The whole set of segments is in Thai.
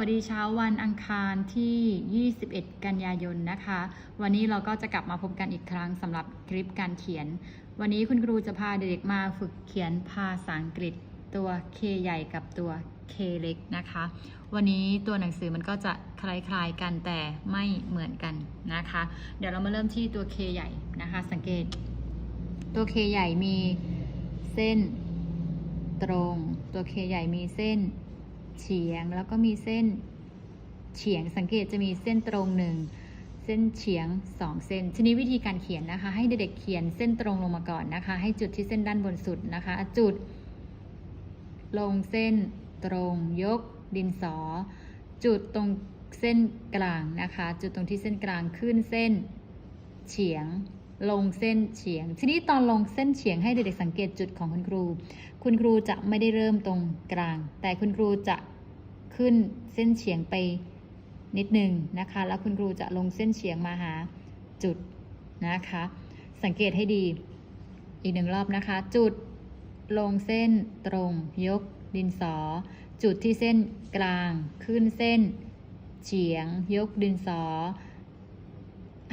วัสดีเช้าวันอังคารที่ 21 กันยายนนะคะ วันนี้เราก็จะกลับมาพบกันอีกครั้งสำหรับคลิปการเขียน วันนี้คุณครูจะพาเด็กๆมาฝึกเขียนภาษาอังกฤษตัว K ใหญ่กับตัว K เล็กนะคะ วันนี้ตัวหนังสือมันก็จะคล้ายๆกันแต่ไม่เหมือนกันนะคะ เดี๋ยวเรามาเริ่มที่ตัว K ใหญ่นะคะ สังเกต ตัว K ใหญ่มีเส้นตรง ตัว K ใหญ่มีเส้น เฉียงแล้วก็มีเส้นเฉียงสังเกตจะมีเส้นตรงหนึ่งเส้นเฉียงสองเส้น ทีนี้วิธีการเขียนนะคะ ให้เด็กๆเขียนเส้นตรงลงมาก่อนนะคะ ให้จุดที่เส้นด้านบนสุดนะคะ จุด ลงเส้นตรงยก ดินสอ จุดตรงเส้นกลางนะคะ จุดตรงที่เส้นกลางขึ้นเส้น เฉียง ลงเส้นเฉียง ทีนี้ตอนลงเส้นเฉียงให้เด็กๆสังเกตจุดของคุณครู คุณครูจะไม่ได้เริ่มตรงกลาง แต่คุณครูจะขึ้นเส้นเฉียงไปนิดหนึ่งนะคะ แล้วคุณครูจะลงเส้นเฉียงมาหาจุดนะคะ สังเกตให้ดีอีกหนึ่งรอบนะคะ จุดลงเส้นตรง ยก ดินสอ จุดที่เส้นกลาง ขึ้นเส้น เฉียง ยกดินสอ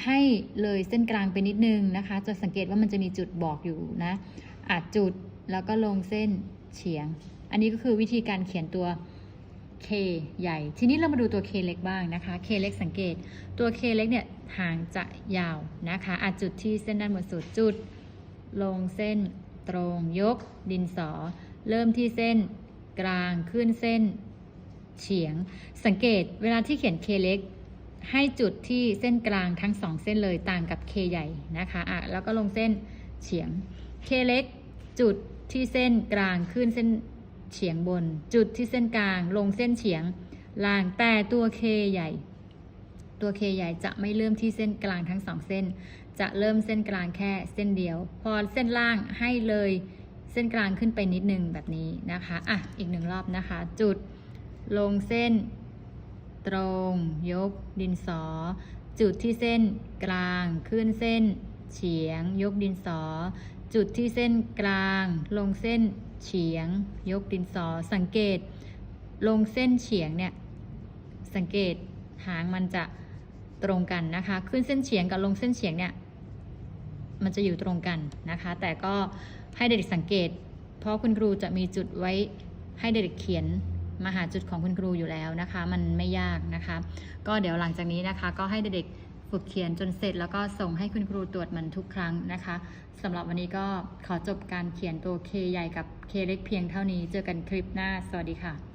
ให้เลยเส้นกลางไปนิดนึงนะคะ จะสังเกตว่ามันจะมีจุดบอกอยู่นะอาจจุดแล้วก็ลงเส้นเฉียง อันนี้ก็คือวิธีการเขียนตัว K ใหญ่ ทีนี้เรามาดูตัว K เล็กบ้างนะคะ K เล็กสังเกต ตัว K เล็กเนี่ยหางจะยาวนะคะอาจจุดที่เส้นด้านบนสุดจุด ลงเส้นตรงยก ดินสอ เริ่มที่เส้นกลางขึ้นเส้นเฉียง สังเกตเวลาที่เขียน K เล็ก ให้จุดที่เส้นกลางทั้งสองเส้นเลยต่างกับ K ใหญ่นะคะอะแล้วก็ลงเส้นเฉียง K เล็กจุดที่เส้นกลางขึ้นเส้นเฉียงบน จุดที่เส้นกลางลงเส้นเฉียงล่างแต่ตัว K ใหญ่ ตัว K ใหญ่จะไม่เริ่มที่เส้นกลางทั้งสองเส้น จะเริ่มเส้นกลางแค่เส้นเดียว พอเส้นล่างให้เลยเส้นกลางขึ้นไปนิดนึงแบบนี้นะคะอะอีกหนึ่งรอบนะคะ จุดลงเส้น ตรง ยก ดินสอ จุดที่เส้นกลาง ขึ้นเส้น เฉียง ยกดินสอ จุดที่เส้นกลาง ลงเส้น เฉียง ยกดินสอ สังเกต ลงเส้นเฉียงเนี่ย สังเกตหางมันจะตรงกันนะคะ ขึ้นเส้นเฉียงกับลงเส้นเฉียงเนี่ย มันจะอยู่ตรงกันนะคะ แต่ก็ให้เด็กๆสังเกต เพราะคุณครูจะมีจุดไว้ให้เด็กๆเขียน มาหาจุดของคุณครูอยู่แล้วนะคะ มันไม่ยากนะคะ ก็เดี๋ยวหลังจากนี้นะคะ ก็ให้เด็กๆฝึกเขียนจนเสร็จ แล้วก็ส่งให้คุณครูตรวจมันทุกครั้งนะคะสำหรับวันนี้ก็ขอจบการเขียนตัว K ใหญ่กับ K เล็กเพียงเท่านี้ เจอกันคลิปหน้า สวัสดีค่ะ